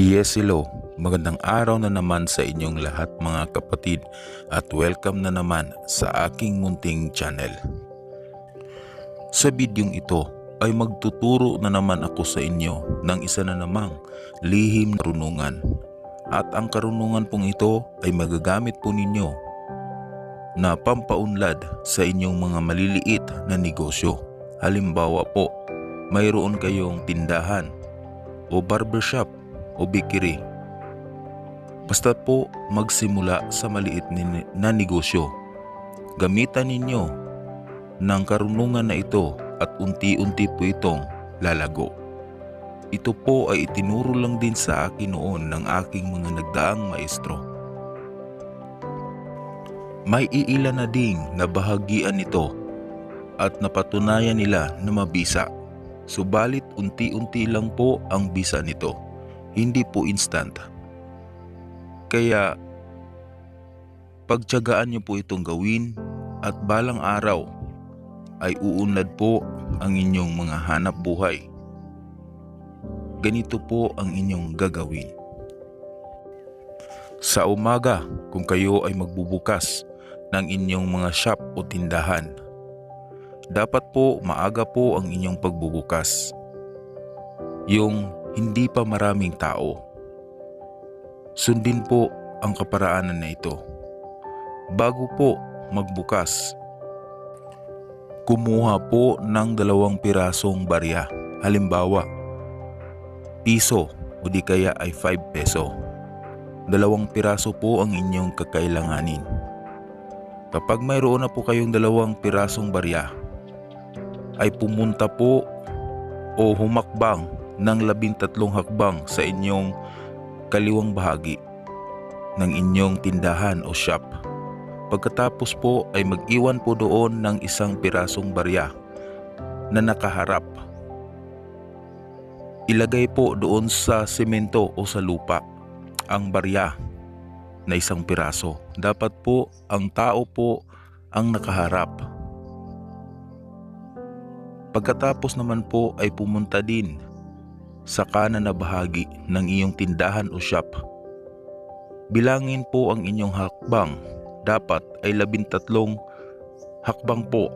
Yes, hello. Magandang araw na naman sa inyong lahat mga kapatid at welcome na naman sa aking munting channel. Sa bidyong ito ay magtuturo na naman ako sa inyo ng isa na namang lihim na karunungan. At ang karunungan pong ito ay magagamit po ninyo na pampaunlad sa inyong mga maliliit na negosyo. Halimbawa po, mayroon kayong tindahan o barbershop o bakery. Basta po magsimula sa maliit na negosyo. Gamitan ninyo ng karunungan na ito at unti-unti po itong lalago. Ito po ay itinuro lang din sa akin noon ng aking mga nagdaang maestro. May iilan na ding nabahagian nito at napatunayan nila na mabisa. Subalit unti-unti lang po ang bisa nito, hindi po instant. Kaya pagtyagaan niyo po itong gawin at balang araw ay uunlad po ang inyong mga hanap buhay. Ganito po ang inyong gagawin. Sa umaga, kung kayo ay magbubukas ng inyong mga shop o tindahan, dapat po maaga po ang inyong pagbubukas. Yung hindi pa maraming tao. Sundin po ang kaparaanan na ito. Bago po magbukas, kumuha po ng dalawang pirasong barya. Halimbawa, piso o di kaya ay 5 peso. Dalawang piraso po ang inyong kakailanganin. Kapag mayroon na po kayong dalawang pirasong barya, ay pumunta po o humakbang ng labintatlong hakbang sa inyong kaliwang bahagi ng inyong tindahan o shop. Pagkatapos po ay mag-iwan po doon ng isang pirasong barya na nakaharap. Ilagay po doon sa semento o sa lupa ang barya na isang piraso. Dapat po ang tao po ang nakaharap. Pagkatapos naman po ay pumunta din sa kanan na bahagi ng iyong tindahan o shop. Bilangin po ang inyong hakbang. Dapat ay labintatlong hakbang po.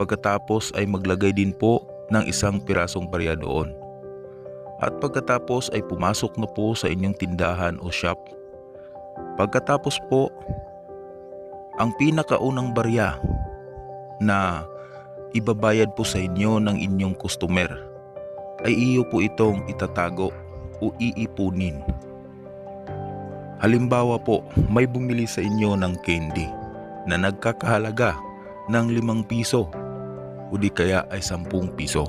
Pagkatapos ay maglagay din po ng isang pirasong barya doon. At pagkatapos ay pumasok na po sa inyong tindahan o shop. Pagkatapos po, ang pinakaunang barya na ibabayad po sa inyo ng inyong customer ay iyo po itong itatago o iipunin. Halimbawa po, may bumili sa inyo ng candy na nagkakahalaga ng limang piso o di kaya ay sampung piso.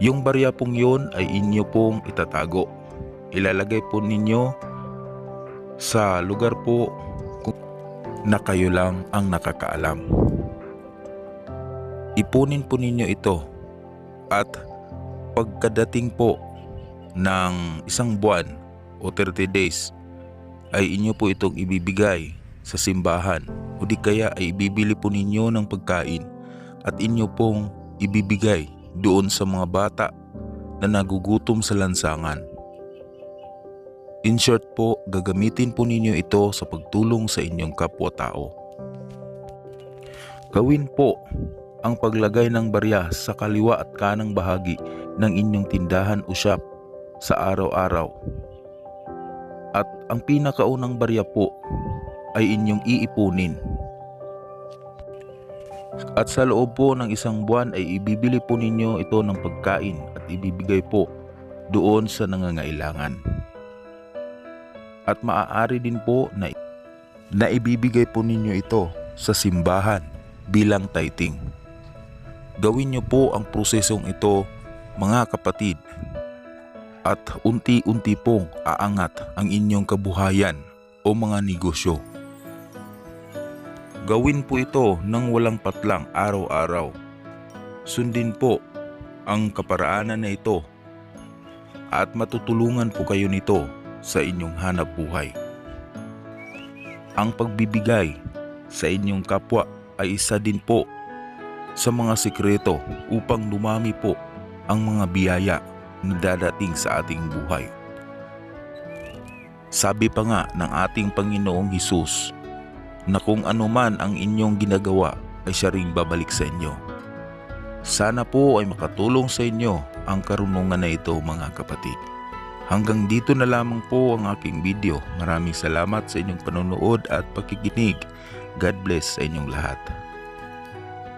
Yung barya pong yun ay inyo pong itatago. Ilalagay po ninyo sa lugar po kung na kayo lang ang nakakaalam. Ipunin po ninyo ito at pagkadating po ng isang buwan o 30 days ay inyo po itong ibibigay sa simbahan o di kaya ay ibibili po ninyo ng pagkain at inyo pong ibibigay doon sa mga bata na nagugutom sa lansangan. In short po, gagamitin po ninyo ito sa pagtulong sa inyong kapwa-tao. Gawin po ang paglagay ng barya sa kaliwa at kanang bahagi ng inyong tindahan o sa araw-araw. At ang pinakaunang barya po ay inyong iipunin. At sa loob po ng isang buwan ay ibibili po ninyo ito ng pagkain at ibibigay po doon sa nangangailangan. At maaari din po na, na ibibigay po ninyo ito sa simbahan bilang tithing. Gawin niyo po ang prosesong ito mga kapatid at unti-unti pong aangat ang inyong kabuhayan o mga negosyo. Gawin po ito ng walang patlang araw-araw. Sundin po ang kaparaanan na ito at matutulungan po kayo nito sa inyong hanap buhay. Ang pagbibigay sa inyong kapwa ay isa din po sa mga sikreto upang dumami po ang mga biyaya na dadating sa ating buhay. Sabi pa nga ng ating Panginoong Hesus na kung anuman ang inyong ginagawa ay siya ring babalik sa inyo. Sana po ay makatulong sa inyo ang karunungan na ito mga kapatid. Hanggang dito na lamang po ang aking video. Maraming salamat sa inyong panonood at pakikinig. God bless sa inyong lahat.